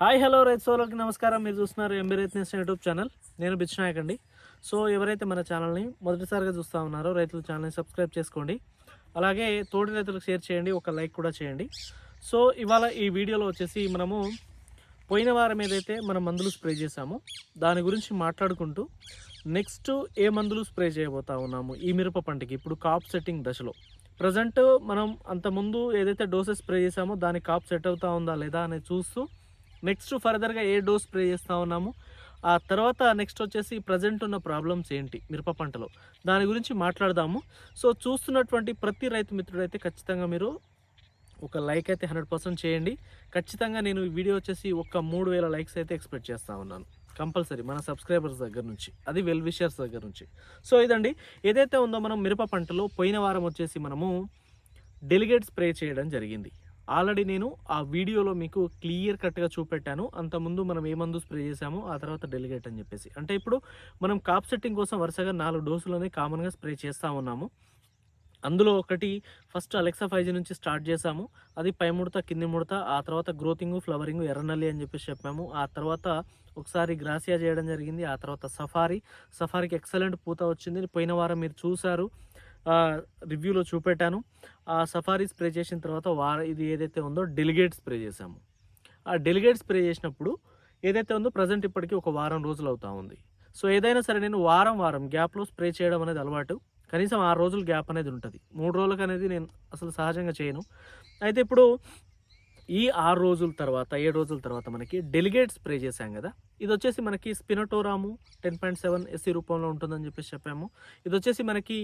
Hi hello రైతు సోదరులకి నమస్కారం. మీరు చూస్తున్నారు ఎంబీ రైతు యూట్యూబ్ ఛానల్. నేను బిచ్నాయక్ అండి. సో ఎవరైతే మన ఛానల్ని మొదటిసారిగా చూస్తూ ఉన్నారో రైతుల ఛానల్ని సబ్స్క్రైబ్ చేసుకోండి. అలాగే తోటి రైతులకు షేర్ చేయండి ఒక లైక్ కూడా చేయండి. సో ఇవాళ ఈ వీడియోలో వచ్చేసి మనము పోయిన వారం ఏదైతే మనం మందులు స్ప్రే చేసామో దాని గురించి మాట్లాడుకుంటూ నెక్స్ట్ ఏ మందులు స్ప్రే చేయబోతా ఉన్నాము ఈ మిరప పంటకి. ఇప్పుడు కాప్ సెట్టింగ్ దశలో. ప్రజెంట్ మనం అంతకుముందు ఏదైతే డోసెస్ స్ప్రే చేసామో దాని కాప్ సెట్ అవుతా ఉందా లేదా అనేది చూస్తూ నెక్స్ట్ ఫర్దర్గా ఏ డోస్ స్ప్రే చేస్తూ ఉన్నాము? ఆ తర్వాత నెక్స్ట్ వచ్చేసి ప్రజెంట్ ఉన్న ప్రాబ్లమ్స్ ఏంటి మిరప పంటలో? దాని గురించి మాట్లాడదాము. సో చూస్తున్నటువంటి ప్రతి రైతు మిత్రుడైతే ఖచ్చితంగా మీరు ఒక లైక్ అయితే హండ్రెడ్ పర్సెంట్ చేయండి. ఖచ్చితంగా నేను ఈ వీడియో వచ్చేసి ఒక మూడు వేల లైక్స్ అయితే ఎక్స్పెక్ట్ చేస్తూ ఉన్నాను. కంపల్సరీ మన సబ్స్క్రైబర్స్ దగ్గర నుంచి. అది వెల్ విషర్స్ దగ్గర నుంచి. సో ఇదండి. ఏదైతే ఉందో మనం మిరప పంటలో పోయిన వారం వచ్చేసి మనము డెలిగేట్ స్ప్రే చేయడం జరిగింది. ఆల్రెడీ నేను ఆ వీడియోలో మీకు క్లియర్ కట్గా చూపెట్టాను. అంతకుముందు మనం ఏ మందు స్ప్రే చేసామో ఆ తర్వాత డెలిగేట్ అని చెప్పేసి. అంటే ఇప్పుడు మనం కాప్ సెట్టింగ్ కోసం వరుసగా నాలుగు డోసులని కామన్గా స్ప్రే చేస్తూ ఉన్నాము. అందులో ఒకటి ఫస్ట్ అలెక్సా ఫైవ్ జీ నుంచి స్టార్ట్ చేసాము అది పై ముడత కింది ముడత ఆ తర్వాత గ్రోతింగ్ ఫ్లవరింగ్ ఎర్రనల్లి అని చెప్పేసి చెప్పాము. ఆ తర్వాత ఒకసారి గ్రాసియా చేయడం జరిగింది. ఆ తర్వాత సఫారీ. సఫారీకి ఎక్సలెంట్ పూత వచ్చింది. పోయిన వారం మీరు చూశారు. రివ్యూలో చూపెట్టాను. ఆ సఫారీ స్ప్రే చేసిన తర్వాత వార ఇది ఏదైతే ఉందో డెలిగేట్ స్ప్రే చేసాము ఆ డెలిగేట్ స్ప్రే చేసినప్పుడు ఏదైతే ఉందో ప్రజెంట్ ఇప్పటికీ ఒక వారం రోజులు అవుతా ఉంది. సో ఏదైనా సరే నేను వారం వారం గ్యాప్లో స్ప్రే చేయడం అనేది అలవాటు. కనీసం ఆరు రోజులు గ్యాప్ అనేది ఉంటుంది. మూడు రోజులకు అనేది నేను అసలు సహజంగా చేయను. అయితే ఇప్పుడు ఈ ఆరు రోజుల తర్వాత ఏడు రోజుల తర్వాత మనకి డెలిగేట్ స్ప్రే చేశాం కదా. ఇది వచ్చేసి మనకి spinetoram ten point seven SC రూపంలో ఉంటుందని చెప్పేసి చెప్పాము. ఇది వచ్చేసి మనకి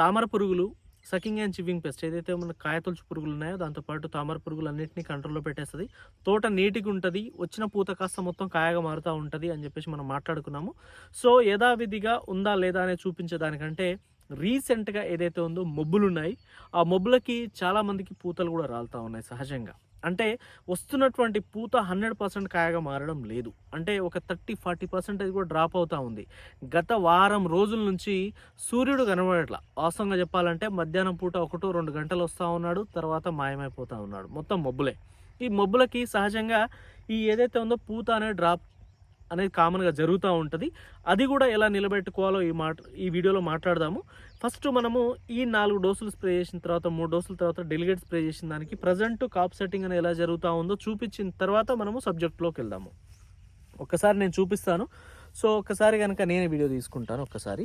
తామర పురుగులు సకింగ్ అండ్ చివింగ్ పెస్ట్ ఏదైతే మన కాయతొలుచు పురుగులు ఉన్నాయో దాంతోపాటు తామర పురుగులు అన్నింటినీ కంట్రోల్లో పెట్టేస్తుంది. తోట నీటిగా ఉంటుంది వచ్చిన పూత కాస్త మొత్తం కాయగా మారుతూ ఉంటుంది అని చెప్పేసి మనం మాట్లాడుకున్నాము. సో యథావిధిగా ఉందా లేదా అనేది చూపించేదానికంటే రీసెంట్గా ఏదైతే ఉందో మొబ్బులు ఉన్నాయి ఆ మొబ్బులకి చాలామందికి పూతలు కూడా రాలుతూ ఉన్నాయి సహజంగా. అంటే వస్తున్నటువంటి పూత హండ్రెడ్ పర్సెంట్ కాయగా మారడం లేదు. అంటే ఒక థర్టీ ఫార్టీ పర్సెంటేజ్ కూడా డ్రాప్ అవుతూ ఉంది. గత వారం రోజుల నుంచి సూర్యుడు కనబడట్లా. వాస్తవంగా చెప్పాలంటే మధ్యాహ్నం పూట ఒకటో రెండు గంటలు వస్తూ ఉన్నాడు తర్వాత మాయమైపోతూ ఉన్నాడు. మొత్తం మబ్బులే. ఈ మబ్బులకి సహజంగా ఈ ఏదైతే ఉందో పూత అనే డ్రాప్ అనేది కామన్గా జరుగుతూ ఉంటుంది. అది కూడా ఎలా నిలబెట్టుకోవాలో ఈ మాట ఈ వీడియోలో మాట్లాడదాము. ఫస్ట్ మనము ఈ నాలుగు డోసులు స్ప్రే చేసిన తర్వాత మూడు డోసుల తర్వాత డెలిగేట్ స్ప్రే చేసిన దానికి ప్రజెంట్ కాప్ సెట్టింగ్ అనేది ఎలా జరుగుతూ ఉందో చూపించిన తర్వాత మనము సబ్జెక్ట్లోకి వెళ్దాము. ఒక్కసారి నేను చూపిస్తాను. సో ఒక్కసారి కనుక నేనే వీడియో తీసుకుంటాను ఒక్కసారి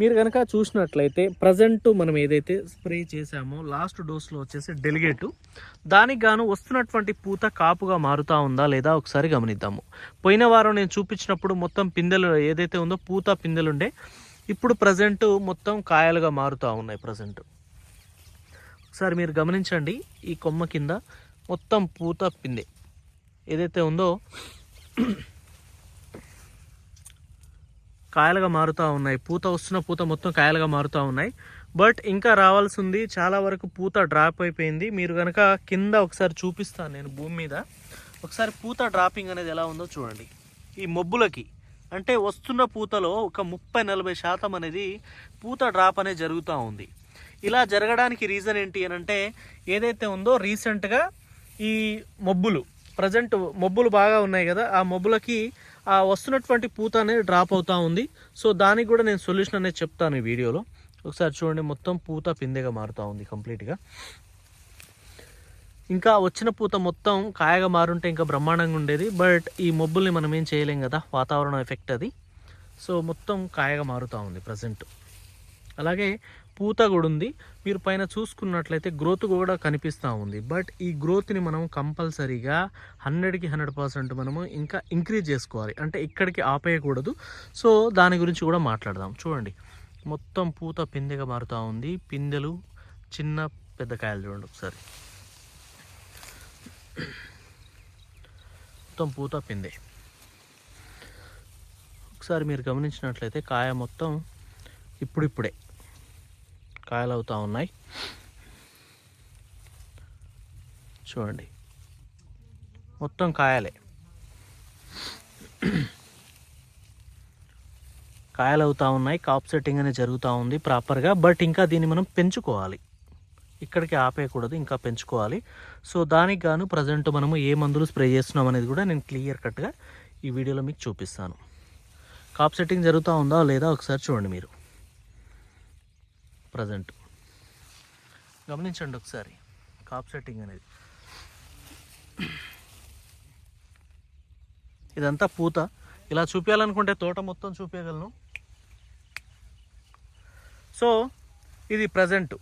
మీరు కనుక చూసినట్లయితే ప్రజెంట్ మనం ఏదైతే స్ప్రే చేసామో లాస్ట్ డోస్లో వచ్చేసి డెలిగేటు. దానికి గాను వస్తున్నటువంటి పూత కాపుగా మారుతా ఉందా లేదా ఒకసారి గమనిద్దాము. పోయిన వారం నేను చూపించినప్పుడు మొత్తం పిందెలు ఏదైతే ఉందో పూత పిందెలుండే ఇప్పుడు ప్రజెంట్ మొత్తం కాయలుగా మారుతూ ఉన్నాయి ప్రజెంట్. ఒకసారి మీరు గమనించండి ఈ కొమ్మ కింద మొత్తం పూత పిందె ఏదైతే ఉందో కాయలుగా మారుతూ ఉన్నాయి. పూత వస్తున్న పూత మొత్తం కాయలుగా మారుతూ ఉన్నాయి. బట్ ఇంకా రావాల్సి ఉంది చాలా వరకు పూత డ్రాప్ అయిపోయింది. మీరు కనుక కింద ఒకసారి చూపిస్తాను నేను భూమి మీద. ఒకసారి పూత డ్రాపింగ్ అనేది ఎలా ఉందో చూడండి. ఈ మొబ్బులకి అంటే వస్తున్న పూతలో ఒక ముప్పై నలభై శాతం అనేది పూత డ్రాప్ అనేది జరుగుతూ ఉంది. ఇలా జరగడానికి రీజన్ ఏంటి అని అంటే ఏదైతే ఉందో రీసెంట్గా ఈ మొబ్బులు ప్రజెంట్ మొబ్బులు బాగా ఉన్నాయి కదా ఆ మొబ్బులకి వస్తున్నటువంటి పూత అనేది డ్రాప్ అవుతూ ఉంది. సో దానికి కూడా నేను సొల్యూషన్ అనేది చెప్తాను ఈ వీడియోలో. ఒకసారి చూడండి మొత్తం పూత పిందెగా మారుతూ ఉంది కంప్లీట్గా ఇంకా వచ్చిన పూత మొత్తం కాయగా మారుంటే ఇంకా బ్రహ్మాండంగా ఉండేది. బట్ ఈ మొబ్బుల్ని మనం ఏం చేయలేం కదా వాతావరణం ఎఫెక్ట్ అది. సో మొత్తం కాయగా మారుతూ ఉంది ప్రజెంట్ అలాగే పూత కూడా ఉంది. మీరు పైన చూసుకున్నట్లయితే గ్రోత్ కూడా కనిపిస్తూ ఉంది. బట్ ఈ గ్రోత్ని మనం కంపల్సరీగా హండ్రెడ్కి హండ్రెడ్ పర్సెంట్ మనము ఇంకా ఇంక్రీజ్ చేసుకోవాలి. అంటే ఇక్కడికి ఆపేయకూడదు. సో దాని గురించి కూడా మాట్లాడదాం. చూడండి. మొత్తం పూత పిందెగా మారుతూ ఉంది. పిందెలు చిన్న పెద్ద కాయలు చూడండి ఒకసారి. మొత్తం పూత పిందె. ఒకసారి మీరు గమనించినట్లయితే కాయ మొత్తం ఇప్పుడిప్పుడే. కాయలు అవుతూ ఉన్నాయి. చూడండి. మొత్తం కాయలే. కాయలు అవుతూ ఉన్నాయి. కాప్ సెట్టింగ్ అనేది జరుగుతూ ఉంది ప్రాపర్గా. బట్ ఇంకా దీన్ని మనం పెంచుకోవాలి. ఇక్కడికి ఆపేయకూడదు ఇంకా పెంచుకోవాలి. సో దానికి గాను ప్రజెంట్ మనము ఏ మందులు స్ప్రే చేస్తున్నాం అనేది కూడా నేను క్లియర్ కట్గా ఈ వీడియోలో మీకు చూపిస్తాను. కాప్ సెట్టింగ్ జరుగుతూ ఉందా లేదా ఒకసారి చూడండి మీరు. ప్రజెంట్ గమనించండి ఒకసారి. కాప్ సెట్టింగ్ అనేది. ఇదంతా పూత. ఇలా చూపించాలనుకుంటే తోట మొత్తం చూపించగలను సో ఇది ప్రజెంట్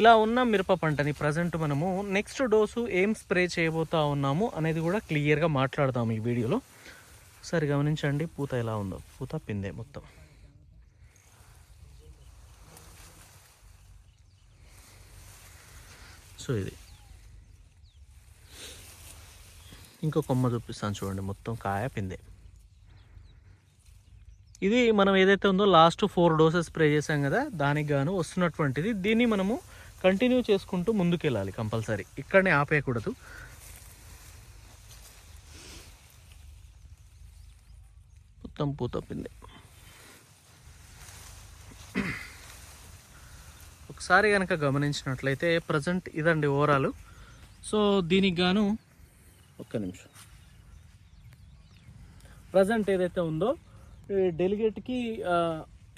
ఇలా ఉన్న మిరప పంటని ప్రజెంట్ మనము నెక్స్ట్ డోసు ఏం స్ప్రే చేయబోతా ఉన్నాము అనేది కూడా క్లియర్గా మాట్లాడదాము ఈ వీడియోలో. సరి గమనించండి పూత ఎలా ఉందో. పూత పిందే మొత్తం. సో ఇది. ఇంకో కొమ్మ చూపిస్తాను చూడండి మొత్తం కాయ పిందే. ఇది మనం ఏదైతే ఉందో లాస్ట్ ఫోర్ డోసెస్ స్ప్రే చేసాం కదా దానికి గాను వస్తున్నటువంటిది. దీన్ని మనము కంటిన్యూ చేసుకుంటూ ముందుకెళ్ళాలి కంపల్సరీ. ఇక్కడనే ఆపేయకూడదు. మొత్తం పూత పిందే. ఒకసారి కనుక గమనించినట్లయితే ప్రజెంట్ ఇదండి ఓవరాల్ సో దీనికి గాను ఒక్క నిమిషం. ప్రజెంట్ ఏదైతే ఉందో డెలిగేట్కి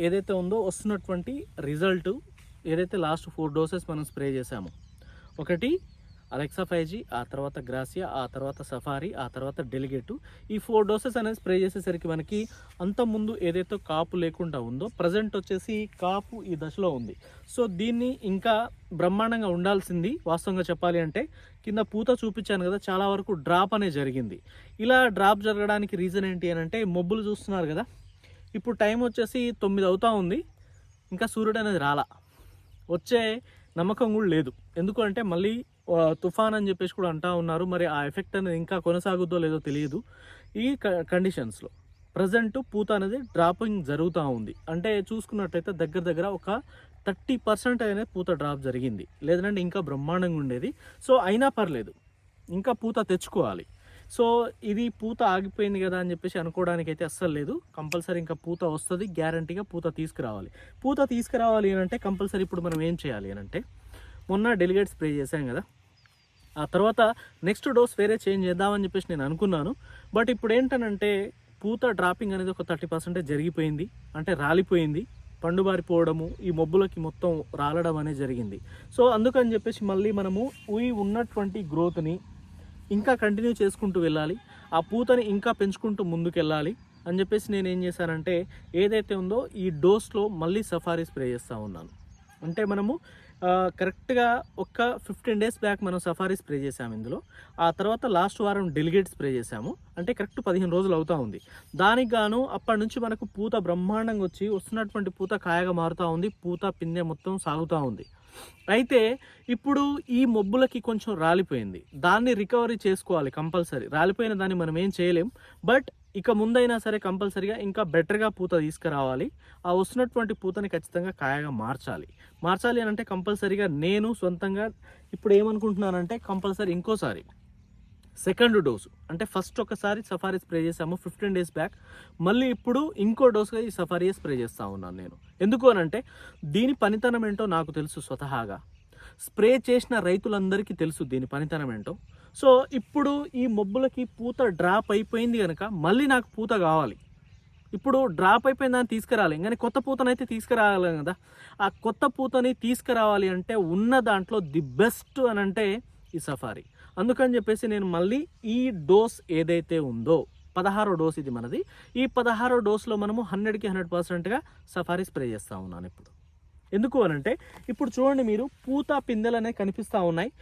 ఏదైతే ఉందో వస్తున్నటువంటి రిజల్ట్ ఏదైతే లాస్ట్ ఫోర్ డోసెస్ మనం స్ప్రే చేసామో ఒకటి అలెక్సా ఫైవ్ జీ ఆ తర్వాత గ్రాసియా ఆ తర్వాత సఫారీ ఆ తర్వాత డెలిగేటు ఈ ఫోర్ డోసెస్ అనేది స్ప్రే చేసేసరికి మనకి అంతకుముందు ఏదైతే కాపు లేకుండా ఉందో ప్రజెంట్ వచ్చేసి కాపు ఈ దశలో ఉంది. సో దీన్ని ఇంకా బ్రహ్మాండంగా ఉండాల్సింది వాస్తవంగా చెప్పాలి అంటే కింద పూత చూపించాను కదా చాలా వరకు డ్రాప్ అనే జరిగింది. ఇలా డ్రాప్ జరగడానికి రీజన్ ఏంటి అని అంటే మొబ్బులు చూస్తున్నారు కదా ఇప్పుడు టైం వచ్చేసి తొమ్మిది అవుతా ఉంది ఇంకా సూర్యుడు అనేది రాలా. వచ్చే నమ్మకం కూడా లేదు. ఎందుకంటే మళ్ళీ తుఫాన్ అని చెప్పేసి కూడా అంటా ఉన్నారు. మరి ఆ ఎఫెక్ట్ అనేది ఇంకా కొనసాగుద్దో లేదో తెలియదు. ఈ కండిషన్స్లో ప్రజెంట్ పూత అనేది డ్రాపింగ్ జరుగుతూ ఉంది. అంటే చూసుకున్నట్టయితే దగ్గర దగ్గర ఒక థర్టీ పర్సెంట్ అనేది పూత డ్రాప్ జరిగింది. లేదంటే ఇంకా బ్రహ్మాండంగా ఉండేది. సో అయినా పర్లేదు. ఇంకా పూత తెచ్చుకోవాలి. సో ఇది పూత ఆగిపోయింది కదా అని చెప్పేసి అనుకోవడానికి అయితే అస్సలు లేదు. కంపల్సరీ ఇంకా పూత వస్తుంది. గ్యారంటీగా పూత తీసుకురావాలి. పూత తీసుకురావాలి అని అంటే కంపల్సరీ ఇప్పుడు మనం ఏం చేయాలి అని అంటే మొన్న డెలిగేట్ స్ప్రే చేశాం కదా. ఆ తర్వాత నెక్స్ట్ డోస్ వేరే చేంజ్ చేద్దామని చెప్పేసి నేను అనుకున్నాను. బట్ ఇప్పుడు ఏంటనంటే పూత డ్రాపింగ్ అనేది ఒక థర్టీ పర్సెంటేజ్ జరిగిపోయింది. అంటే రాలిపోయింది. పండుబారిపోవడము ఈ మొబ్బులకి మొత్తం రాలడం అనేది జరిగింది. సో అందుకని చెప్పేసి మళ్ళీ మనము ఈ ఉన్నటువంటి గ్రోత్ని ఇంకా కంటిన్యూ చేసుకుంటూ వెళ్ళాలి. ఆ పూతని ఇంకా పెంచుకుంటూ ముందుకెళ్ళాలి అని చెప్పేసి నేను ఏం చేశానంటే ఏదైతే ఉందో ఈ డోస్లో మళ్ళీ సఫారీ స్ప్రే చేస్తూ ఉన్నాను. అంటే మనము కరెక్ట్గా ఒక ఫిఫ్టీన్ డేస్ బ్యాక్ మనం సఫారీ స్ప్రే చేసాము ఇందులో. ఆ తర్వాత లాస్ట్ వారం డెలిగేట్ స్ప్రే చేసాము. అంటే కరెక్ట్ పదిహేను రోజులు అవుతూ ఉంది. దానికి గాను అప్పటి నుంచి మనకు పూత బ్రహ్మాండంగా వచ్చి వస్తున్నటువంటి పూత కాయగా మారుతూ ఉంది. పూత పిందె మొత్తం సాగుతూ ఉంది. అయితే ఇప్పుడు ఈ మొబ్బులకి కొంచెం రాలిపోయింది. దాన్ని రికవరీ చేసుకోవాలి కంపల్సరీ. రాలిపోయిన దాన్ని మనం ఏం చేయలేం. బట్ ఇక ముందైనా సరే కంపల్సరీగా ఇంకా బెటర్గా పూత తీసుకురావాలి. ఆ వస్తున్నటువంటి పూతని ఖచ్చితంగా కాయగా మార్చాలి. మార్చాలి అని అంటే కంపల్సరీగా నేను సొంతంగా ఇప్పుడు ఏమనుకుంటున్నానంటే కంపల్సరీ ఇంకోసారి సెకండ్ డోసు. అంటే ఫస్ట్ ఒకసారి సఫారీ స్ప్రే చేసాము ఫిఫ్టీన్ డేస్ బ్యాక్. మళ్ళీ ఇప్పుడు ఇంకో డోసుగా ఈ సఫారీ స్ప్రే చేస్తూ ఉన్నాను నేను. ఎందుకు అని అంటే దీని పనితనం ఏంటో నాకు తెలుసు స్వతహాగా. స్ప్రే చేసిన రైతులందరికీ తెలుసు దీని పనితనం ఏంటో. సో ఇప్పుడు ఈ మొబ్బులకి పూత డ్రాప్ అయిపోయింది కనుక మళ్ళీ నాకు పూత కావాలి. ఇప్పుడు డ్రాప్ అయిపోయిన దాన్ని తీసుకురాలి. కానీ కొత్త పూతనైతే తీసుకురావాలి కదా. ఆ కొత్త పూతని తీసుకురావాలి అంటే ఉన్న దాంట్లో ది బెస్ట్ అని అంటే ఈ సఫారీ. అందుకని చెప్పేసి నేను మళ్ళీ ఈ డోస్ ఏదైతే ఉందో పదహారో డోస్ ఇది మనది. ఈ పదహారో డోస్లో మనము హండ్రెడ్కి హండ్రెడ్ పర్సెంట్గా సఫారీ స్ప్రే చేస్తూ ఉన్నాను ఇప్పుడు. ఎందుకు అనంటే ఇప్పుడు చూడండి మీరు పూత పిందెలు అనేవి కనిపిస్తూ ఉన్నాయి.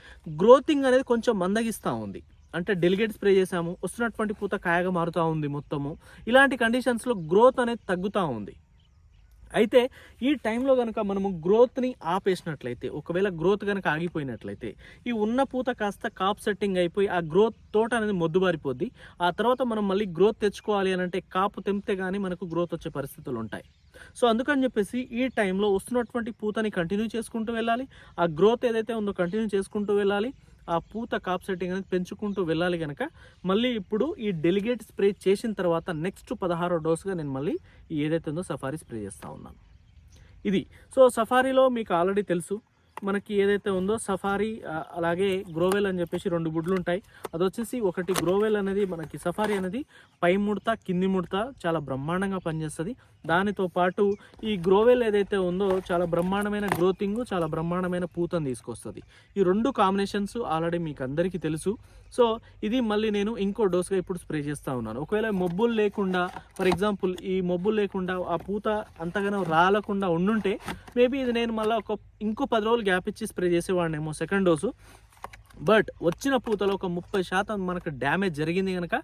గ్రోతింగ్ అనేది కొంచెం మందగిస్తూ ఉంది. అంటే డెలిగేట్ స్ప్రే చేసాము వస్తున్నటువంటి పూత కాయగా మారుతూ ఉంది మొత్తము. ఇలాంటి కండిషన్స్లో గ్రోత్ అనేది తగ్గుతూ ఉంది. అయితే ఈ టైంలో కనుక మనము గ్రోత్ని ఆపేసినట్లయితే ఒకవేళ గ్రోత్ కనుక ఆగిపోయినట్లయితే ఈ ఉన్న పూత కాస్త కాప్ సెట్టింగ్ అయిపోయి ఆ గ్రోత్ తోట అనేది మొద్దుబారిపోద్ది. ఆ తర్వాత మనం మళ్ళీ గ్రోత్ తెచ్చుకోవాలి అని అంటే కాపు తెంపితే కానీ మనకు గ్రోత్ వచ్చే పరిస్థితులు ఉంటాయి. సో అందుకని చెప్పేసి ఈ టైంలో వస్తున్నటువంటి పూతని కంటిన్యూ చేసుకుంటూ వెళ్ళాలి. ఆ గ్రోత్ ఏదైతే ఉందో కంటిన్యూ చేసుకుంటూ వెళ్ళాలి. ఆ పూత కాప్ సెట్టింగ్ అనేది పెంచుకుంటూ వెళ్ళాలి కనుక మళ్ళీ ఇప్పుడు ఈ డెలిగేట్ స్ప్రే చేసిన తర్వాత నెక్స్ట్ పదహారో డోస్గా నేను మళ్ళీ ఏదైతే ఉందో సఫారీ స్ప్రే చేస్తూ ఉన్నాను. ఇది. సో సఫారీలో మీకు ఆల్రెడీ తెలుసు. మనకి ఏదైతే ఉందో సఫారీ అలాగే గ్రోవెల్ అని చెప్పేసి రెండు గుడ్లు ఉంటాయి. అది వచ్చేసి ఒకటి గ్రోవెల్ అనేది మనకి సఫారీ అనేది పై ముడత కింది ముడత చాలా బ్రహ్మాండంగా పనిచేస్తుంది. దానితో పాటు ఈ గ్రోవెల్ ఏదైతే ఉందో చాలా బ్రహ్మాండమైన గ్రోతింగ్ చాలా బ్రహ్మాండమైన పూతను తీసుకొస్తుంది. ఈ రెండు కాంబినేషన్స్ ఆల్రెడీ మీకు అందరికీ తెలుసు. సో ఇది మళ్ళీ నేను ఇంకో డోస్గా ఇప్పుడు స్ప్రే చేస్తూ ఉన్నాను. ఒకవేళ మబ్బులు లేకుండా ఫర్ ఎగ్జాంపుల్ ఈ మబ్బులు లేకుండా ఆ పూత అంతగానో రాలకుండా ఉండుంటే మేబీ ఇది నేను మళ్ళీ ఒక ఇంకో పది రోజులు గ్యాప్ ఇచ్చి స్ప్రే చేసేవాడినేమో సెకండ్ డోసు. బట్ వచ్చిన పూతలో ఒక ముప్పై శాతం మనకు డ్యామేజ్ జరిగింది కనుక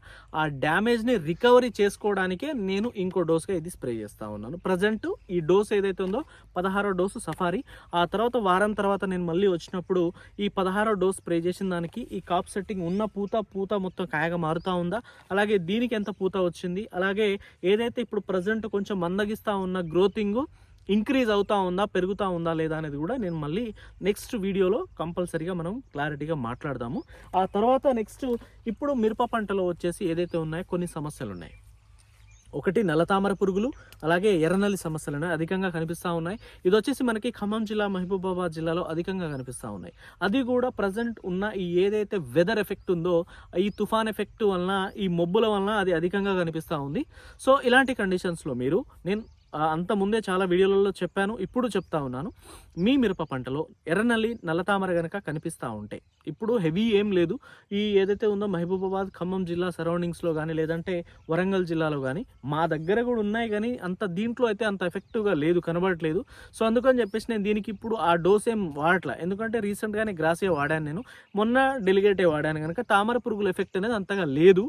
ఆ డ్యామేజ్ని రికవరీ చేసుకోవడానికే నేను ఇంకో డోస్గా ఇది స్ప్రే చేస్తూ ఉన్నాను. ప్రజెంట్ ఈ డోస్ ఏదైతే ఉందో పదహారో డోసు సఫారీ. ఆ తర్వాత వారం తర్వాత నేను మళ్ళీ వచ్చినప్పుడు ఈ పదహారో డోస్ స్ప్రే చేసిన దానికి ఈ కాప్ సెట్టింగ్ ఉన్న పూత పూత మొత్తం కాయగా మారుతూ ఉందా? అలాగే దీనికి ఎంత పూత వచ్చింది? అలాగే ఏదైతే ఇప్పుడు ప్రజెంట్ కొంచెం మందగిస్తూ ఉన్న గ్రోతింగు ఇంక్రీజ్ అవుతా ఉందా పెరుగుతూ ఉందా లేదా అనేది కూడా నేను మళ్ళీ నెక్స్ట్ వీడియోలో కంపల్సరీగా మనం క్లారిటీగా మాట్లాడదాము. ఆ తర్వాత నెక్స్ట్ ఇప్పుడు మిరప పంటలో వచ్చేసి ఏదైతే ఉన్నాయో కొన్ని సమస్యలు ఉన్నాయి ఒకటి నల్లతామర పురుగులు అలాగే ఎర్రనల్లి సమస్యలు అనేవి అధికంగా కనిపిస్తూ ఉన్నాయి. ఇది వచ్చేసి మనకి ఖమ్మం జిల్లా మహబూబాబాద్ జిల్లాలో అధికంగా కనిపిస్తూ ఉన్నాయి. అది కూడా ప్రజెంట్ ఉన్న ఈ ఏదైతే వెదర్ ఎఫెక్ట్ ఉందో ఈ తుఫాన్ ఎఫెక్ట్ వలన ఈ మొబ్బుల వలన అది అధికంగా కనిపిస్తూ ఉంది. సో ఇలాంటి కండిషన్స్లో మీరు నేను అంత ముందే చాలా వీడియోలలో చెప్పాను ఇప్పుడు చెప్తా ఉన్నాను. మీ మిరప పంటలో ఎర్రనల్లి నల్లతామర గనక కనిపిస్తూ ఉంటాయి ఇప్పుడు హెవీ ఏం లేదు. ఈ ఏదైతే ఉందో మహబూబాబాద్ ఖమ్మం జిల్లా సరౌండింగ్స్లో కానీ లేదంటే వరంగల్ జిల్లాలో కానీ మా దగ్గర కూడా ఉన్నాయి కానీ అంత దీంట్లో అయితే అంత ఎఫెక్టివ్గా లేదు కనబడట్లేదు. సో అందుకని చెప్పేసి నేను దీనికి ఇప్పుడు ఆ డోస్ ఏం వాడట్లా. ఎందుకంటే రీసెంట్గానే గ్రాసే వాడాను నేను. మొన్న డెలిగేటే వాడాను కనుక తామర పురుగుల ఎఫెక్ట్ అనేది అంతగా లేదు.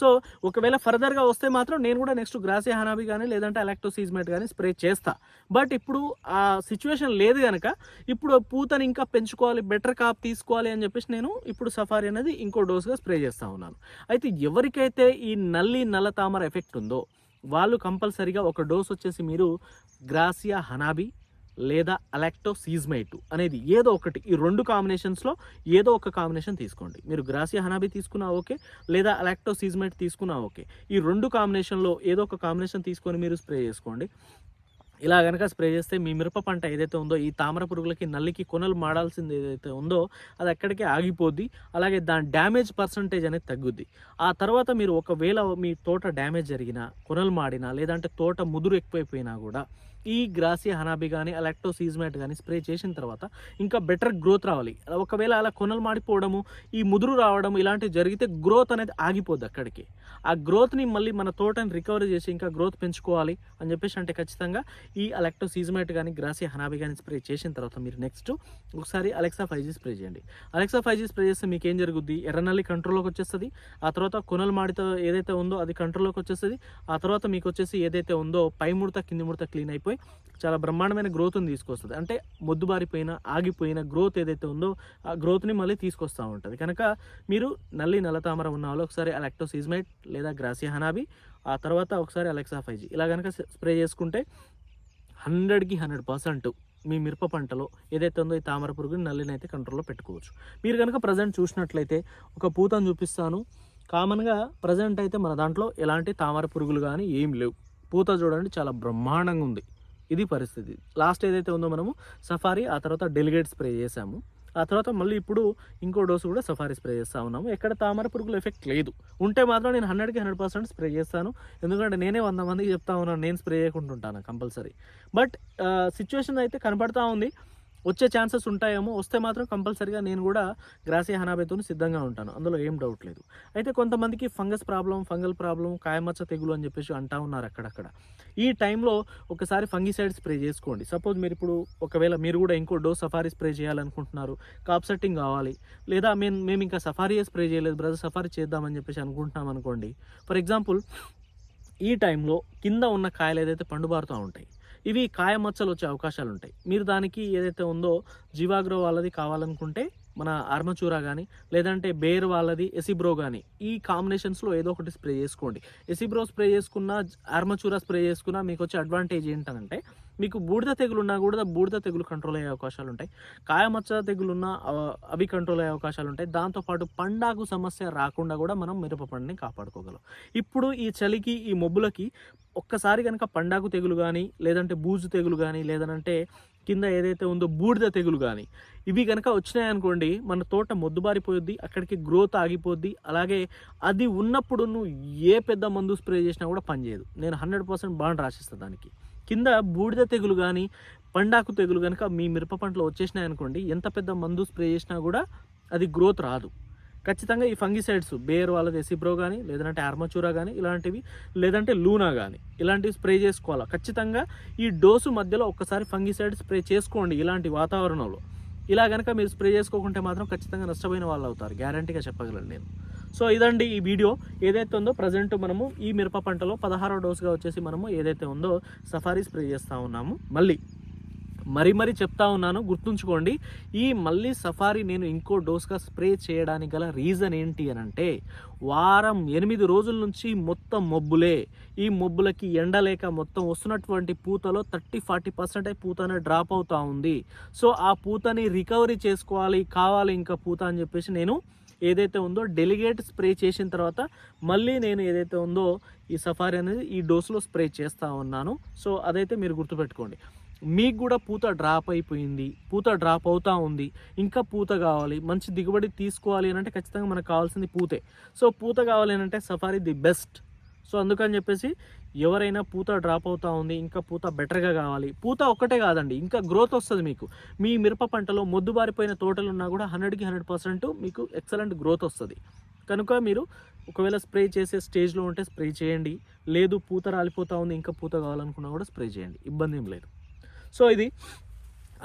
సో ఒకవేళ ఫర్దర్గా వస్తే మాత్రం నేను కూడా నెక్స్ట్ గ్రాసియా హనాబి కానీ లేదంటే అలెక్టోసీజ్మేట్ కానీ స్ప్రే చేస్తా. బట్ ఇప్పుడు ఆ సిచ్యువేషన్ లేదు కనుక ఇప్పుడు పూతని ఇంకా పెంచుకోవాలి బెటర్ కాప్ తీసుకోవాలి అని చెప్పేసి నేను ఇప్పుడు సఫారీ అనేది ఇంకో డోస్గా స్ప్రే చేస్తూ ఉన్నాను. అయితే ఎవరికైతే ఈ నల్లి నల్ల తామర ఎఫెక్ట్ ఉందో వాళ్ళు కంపల్సరీగా ఒక డోస్ వచ్చేసి మీరు గ్రాసియా హనాబీ లేదా అలెక్టో సీజ్మైట్ అనేది ఏదో ఒకటి. ఈ రెండు కాంబినేషన్స్లో ఏదో ఒక కాంబినేషన్ తీసుకోండి. మీరు గ్రాసియా హనాబి తీసుకున్నా ఓకే లేదా అలెక్టో సీజ్మైట్ తీసుకున్నా ఓకే. ఈ రెండు కాంబినేషన్లో ఏదో ఒక కాంబినేషన్ తీసుకొని మీరు స్ప్రే చేసుకోండి. ఇలా కనుక స్ప్రే చేస్తే మీ మిరప పంట ఏదైతే ఉందో ఈ తామర పురుగులకి నల్లికి కొనలు మాడాల్సింది ఏదైతే ఉందో అది అక్కడికే ఆగిపోద్ది. అలాగే దాని డ్యామేజ్ పర్సంటేజ్ అనేది తగ్గుద్ది. ఆ తర్వాత మీరు ఒకవేళ మీ తోట డ్యామేజ్ జరిగినా కొనలు మాడినా లేదంటే తోట ముదురు ఎక్కువైపోయినా కూడా ఈ గ్రాసి హనాబి కానీ అలెక్టో సీజ్మేట్ కానీ స్ప్రే చేసిన తర్వాత ఇంకా బెటర్ గ్రోత్ రావాలి. ఒకవేళ అలా కొనలు మాడిపోవడము ఈ ముదురు రావడం ఇలాంటివి జరిగితే గ్రోత్ అనేది ఆగిపోద్ది అక్కడికి. ఆ గ్రోత్ని మళ్ళీ మన తోటని రికవరీ చేసి ఇంకా గ్రోత్ పెంచుకోవాలి అని చెప్పేసి అంటే ఖచ్చితంగా ఈ అలెక్టో సీజ్మేట్ కానీ గ్రాసి హనాబి కానీ స్ప్రే చేసిన తర్వాత మీరు నెక్స్ట్ ఒకసారి అలెక్సా ఫైవ్ జీ స్ప్రే చేయండి. అలెక్సా ఫైవ్ జీ స్ప్రే చేస్తే మీకు ఏం జరుగుద్ది? ఎర్రనల్లి కంట్రోల్లోకి వచ్చేస్తుంది. ఆ తర్వాత కొనలు మాడితో ఏదైతే ఉందో అది కంట్రోల్లోకి వచ్చేస్తుంది. ఆ తర్వాత మీకు వచ్చేసి ఏదైతే ఉందో పై ముడత కింది ముడత క్లీన్ అయిపోయి చాలా బ్రహ్మాండమైన గ్రోత్ని తీసుకొస్తుంది. అంటే మొద్దుబారిపోయిన ఆగిపోయిన గ్రోత్ ఏదైతే ఉందో ఆ గ్రోత్ని మళ్ళీ తీసుకొస్తూ ఉంటుంది. కనుక మీరు నల్లి నల్లతామర ఉన్న వాళ్ళు ఒకసారి అలెక్టోసిజ్మైట్ లేదా గ్రాసియా హనాబి ఆ తర్వాత ఒకసారి అలెక్సా ఫైవ్ జీ ఇలా కనుక స్ప్రే చేసుకుంటే హండ్రెడ్కి హండ్రెడ్ పర్సెంట్ మీ మిరప పంటలో ఏదైతే ఉందో ఈ తామర పురుగుని నల్లిని అయితే కంట్రోల్లో పెట్టుకోవచ్చు. మీరు కనుక ప్రజెంట్ చూసినట్లయితే ఒక పూతను చూపిస్తాను. కామన్గా ప్రజెంట్ అయితే మన దాంట్లో ఎలాంటి తామర పురుగులు కానీ ఏం లేవు. పూత చూడండి చాలా బ్రహ్మాండంగా ఉంది. ఇది పరిస్థితి. లాస్ట్ ఏదైతే ఉందో మనము సఫారీ ఆ తర్వాత డెలిగేట్ స్ప్రే చేసాము ఆ తర్వాత మళ్ళీ ఇప్పుడు ఇంకో డోసు కూడా సఫారీ స్ప్రే చేస్తూ ఉన్నాము. ఎక్కడ తామర పురుగుల ఎఫెక్ట్ లేదు. ఉంటే మాత్రం నేను హండ్రెడ్కి హండ్రెడ్ పర్సెంట్ స్ప్రే చేస్తాను. ఎందుకంటే నేనే వంద మందికి చెప్తా ఉన్నాను నేను స్ప్రే చేయకుంటుంటాను కంపల్సరీ. బట్ సిచ్యువేషన్ అయితే కనపడతా ఉంది. వచ్చే ఛాన్సెస్ ఉంటాయేమో వస్తే మాత్రం కంపల్సరీగా నేను కూడా గ్రాసియా హనాబేతో సిద్ధంగా ఉంటాను. అందులో ఏం డౌట్ లేదు. అయితే కొంతమందికి ఫంగస్ ప్రాబ్లం ఫంగల్ ప్రాబ్లం కాయమచ్చ తెగులు అని చెప్పేసి అంటా ఉన్నారు అక్కడక్కడ. ఈ టైంలో ఒకసారి ఫంగిసైడ్ స్ప్రే చేసుకోండి. సపోజ్ మీరు ఇప్పుడు ఒకవేళ మీరు కూడా ఇంకో డోస్ సఫారీ స్ప్రే చేయాలనుకుంటున్నారు కాప్ సెట్టింగ్ కావాలి లేదా మేము మేము ఇంకా సఫారీయే స్ప్రే చేయలేదు బ్రదర్ సఫారీ చేద్దామని చెప్పేసి అనుకుంటున్నాం అనుకోండి ఫర్ ఎగ్జాంపుల్ ఈ టైంలో కింద ఉన్న కాయలు ఏదైతే పండుబారుతూ ఉంటాయి ఇవి కాయ మచ్చలు వచ్చే అవకాశాలు ఉంటాయి మీరు దానికి ఏదైతే ఉందో జీవాగ్రో వాళ్ళది కావాలనుకుంటే మన ఆర్మచూరా కానీ లేదంటే బేర్ వాళ్ళది ఎసిబ్రో కానీ ఈ కాంబినేషన్స్లో ఏదో ఒకటి స్ప్రే చేసుకోండి. ఎసిబ్రో స్ప్రే చేసుకున్నా ఆర్మచూరా స్ప్రే చేసుకున్నా మీకు వచ్చే అడ్వాంటేజ్ ఏంటంటే మీకు బూడిద తెగులు ఉన్నా కూడా బూడిద తెగులు కంట్రోల్ అయ్యే అవకాశాలు ఉంటాయి. కాయమచ్చ తెగులు ఉన్నా అవి కంట్రోల్ అయ్యే అవకాశాలు ఉంటాయి. దాంతోపాటు పండాకు సమస్య రాకుండా కూడా మనం మిరప పండుని కాపాడుకోగలం. ఇప్పుడు ఈ చలికి ఈ మొబ్బులకి ఒక్కసారి కనుక పండాకు తెగులు కానీ లేదంటే బూజు తెగులు కానీ లేదంటే కింద ఏదైతే ఉందో బూడిద తెగులు కానీ ఇవి కనుక వచ్చినాయనుకోండి మన తోట మొద్దుబారిపోద్ది అక్కడికి గ్రోత్ ఆగిపోద్ది అలాగే అది ఉన్నప్పుడు నువ్వు ఏ పెద్ద మందు స్ప్రే చేసినా కూడా పనిచేయదు నేను హండ్రెడ్ పర్సెంట్ బాండ్ రాసిస్తాను దానికి. కింద బూడిద తెగులు కానీ పండాకు తెగులు కనుక మీ మిరప పంటలో వచ్చేసినాయి అనుకోండి ఎంత పెద్ద మందు స్ప్రే చేసినా కూడా అది గ్రోత్ రాదు. ఖచ్చితంగా ఈ ఫంగిసైడ్స్ బేర్ వాళ్ళది ఎసిబ్రో కానీ లేదంటే ఆర్మచూరా కానీ ఇలాంటివి లేదంటే లూనా కానీ ఇలాంటివి స్ప్రే చేసుకోవాలి. ఖచ్చితంగా ఈ డోసు మధ్యలో ఒక్కసారి ఫంగిసైడ్ స్ప్రే చేసుకోండి ఇలాంటి వాతావరణంలో. ఇలా కనుక మీరు స్ప్రే చేసుకోకుంటే మాత్రం ఖచ్చితంగా నష్టపోయిన వాళ్ళు అవుతారు. గ్యారంటీగా చెప్పగలను నేను. సో ఇదండి ఈ వీడియో. ఏదైతే ఉందో ప్రజెంట్ మనము ఈ మిరప పంటలో పదహారో డోసుగా వచ్చేసి మనము ఏదైతే ఉందో సఫారీ స్ప్రే చేస్తూ ఉన్నాము. మళ్ళీ మరి మరీ చెప్తా ఉన్నాను గుర్తుంచుకోండి. ఈ మళ్ళీ సఫారీ నేను ఇంకో డోస్గా స్ప్రే చేయడానికి గల రీజన్ ఏంటి అని అంటే వారం ఎనిమిది రోజుల నుంచి మొత్తం మబ్బులే. ఈ మబ్బులకి ఎండలేక మొత్తం వస్తున్నటువంటి పూతలో థర్టీ ఫార్టీ పర్సెంట్ పూత అనేది డ్రాప్ అవుతూ ఉంది. సో ఆ పూతని రికవరీ చేసుకోవాలి కావాలి ఇంకా పూత అని చెప్పేసి నేను ఏదైతే ఉందో డెలిగేట్ స్ప్రే చేసిన తర్వాత మళ్ళీ నేను ఏదైతే ఉందో ఈ సఫారీ అనేది ఈ డోస్లో స్ప్రే చేస్తూ ఉన్నాను. సో అదైతే మీరు గుర్తుపెట్టుకోండి. మీకు కూడా పూత డ్రాప్ అయిపోయింది. పూత డ్రాప్ అవుతూ ఉంది. ఇంకా పూత కావాలి. మంచి దిగుబడి తీసుకోవాలి అని అంటే ఖచ్చితంగా మనకు కావాల్సింది పూతే. సో పూత కావాలి అని అంటే సఫారీ ది బెస్ట్ సో అందుకని చెప్పేసి ఎవరైనా పూత డ్రాప్ అవుతా ఉంది ఇంకా పూత బెటర్గా కావాలి. పూత ఒక్కటే కాదండి ఇంకా గ్రోత్ వస్తుంది మీకు. మీ మిరప పంటలో మొద్దుబారిపోయిన తోటలు ఉన్నా కూడా హండ్రెడ్కి హండ్రెడ్ పర్సెంట్ మీకు ఎక్సలెంట్ గ్రోత్ వస్తుంది. కనుక మీరు ఒకవేళ స్ప్రే చేసే స్టేజ్లో ఉంటే స్ప్రే చేయండి. లేదు పూత రాలిపోతూ ఉంది ఇంకా పూత కావాలనుకున్నా కూడా స్ప్రే చేయండి. ఇబ్బంది ఏం లేదు. సో ఇది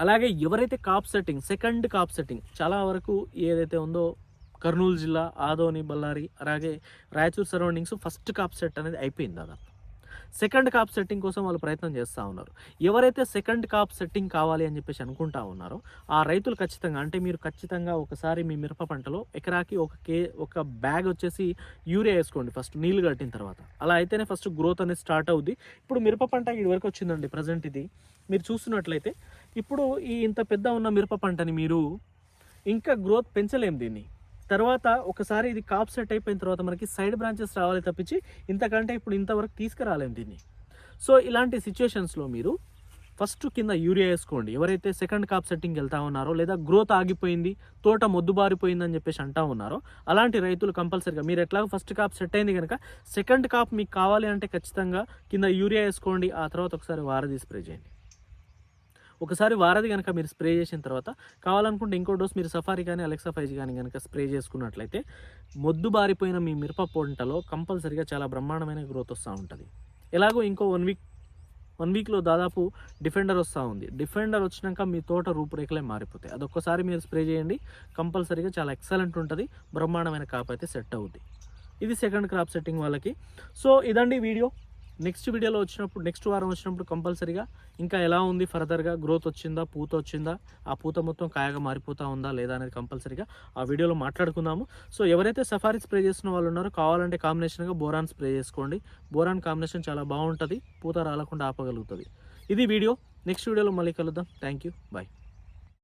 అలాగే ఎవరైతే crop setting second crop setting చాలా వరకు ఏదైతే ఉందో కర్నూలు జిల్లా ఆదోని బళ్ళారి అలాగే Raichur surroundings first crop set అనేది అయిపోయింది దాదాపు. సెకండ్ కాప్ సెట్టింగ్ కోసం వాళ్ళు ప్రయత్నం చేస్తూ ఉన్నారు. ఎవరైతే సెకండ్ కాప్ సెట్టింగ్ కావాలి అని చెప్పేసి అనుకుంటా ఉన్నారో ఆ రైతులు ఖచ్చితంగా అంటే మీరు ఖచ్చితంగా ఒకసారి మీ మిరప పంటలో ఎకరాకి ఒక కే ఒక బ్యాగ్ వచ్చేసి యూరియా వేసుకోండి ఫస్ట్ నీళ్ళు కట్టిన తర్వాత. అలా అయితేనే ఫస్ట్ గ్రోత్ అనేది స్టార్ట్ అవుద్ది. ఇప్పుడు మిరప పంట ఇది వరకు వచ్చిందండి ప్రజెంట్ ఇది. మీరు చూస్తున్నట్లయితే ఇప్పుడు ఈ ఇంత పెద్ద ఉన్న మిరప పంటని మీరు ఇంకా గ్రోత్ పెంచలేము దీన్ని. తర్వాత ఒకసారి ఇది కాప్ సెట్ అయిపోయిన తర్వాత మనకి సైడ్ బ్రాంచెస్ రావాలి తప్పించి ఇంతకంటే ఇప్పుడు ఇంతవరకు తీసుకురాలేం దీన్ని. సో ఇలాంటి సిచ్యువేషన్స్లో మీరు ఫస్ట్ కింద యూరియా వేసుకోండి. ఎవరైతే సెకండ్ కాప్ సెట్టింగ్ వెళ్తా ఉన్నారో లేదా గ్రోత్ ఆగిపోయింది తోట మొద్దుబారిపోయింది అని చెప్పేసి అంటా ఉన్నారో అలాంటి రైతులు కంపల్సరిగా మీరు ఎట్లాగో ఫస్ట్ కాప్ సెట్ అయింది కనుక సెకండ్ కాప్ మీకు కావాలి అంటే ఖచ్చితంగా కింద యూరియా వేసుకోండి ఆ తర్వాత ఒకసారి వారధి స్ప్రే చేయండి. ఒకసారి వారది కనుక మీరు స్ప్రే చేసిన తర్వాత కావాలనుకుంటే ఇంకో డోస్ మీరు సఫారీ కానీ అలెక్సా ఫైజ్ కానీ కనుక స్ప్రే చేసుకున్నట్లయితే మొద్దు బారిపోయిన మీ మిరప పొంటలో కంపల్సరిగా చాలా బ్రహ్మాండమైన గ్రోత్ వస్తూ ఉంటుంది. ఎలాగో ఇంకో వన్ వీక్ వన్ వీక్లో దాదాపు డిఫెండర్ వస్తూ ఉంది. డిఫెండర్ వచ్చినాక మీ తోట రూపురేఖలే మారిపోతాయి. అదొక్కసారి మీరు స్ప్రే చేయండి. కంపల్సరీగా చాలా ఎక్సలెంట్ ఉంటుంది. బ్రహ్మాండమైన కాపు అయితే సెట్ అవుద్ది. ఇది సెకండ్ క్రాప్ సెట్టింగ్ వాళ్ళకి. సో ఇదండి వీడియో నెక్స్ట్ వీడియోలో వచ్చినప్పుడు నెక్స్ట్ వారం వచ్చినప్పుడు కంపల్సరీగా ఇంకా ఎలా ఉంది ఫర్దర్గా గ్రోత్ వచ్చిందా పూత వచ్చిందా ఆ పూత మొత్తం కాయగా మారిపోతా ఉందా లేదా అనేది కంపల్సరీగా ఆ వీడియోలో మాట్లాడుకుందాము. సో ఎవరైతే సఫారీ స్ప్రే చేస్తున్న వాళ్ళు ఉన్నారో కావాలంటే కాంబినేషన్గా బోరాన్ స్ప్రే చేసుకోండి. బోరాన్ కాంబినేషన్ చాలా బాగుంటుంది పూత రాలకుండా ఆపగలుగుతుంది. ఇది వీడియో నెక్స్ట్ వీడియోలో మళ్ళీ కలుద్దాం. Thank you bye.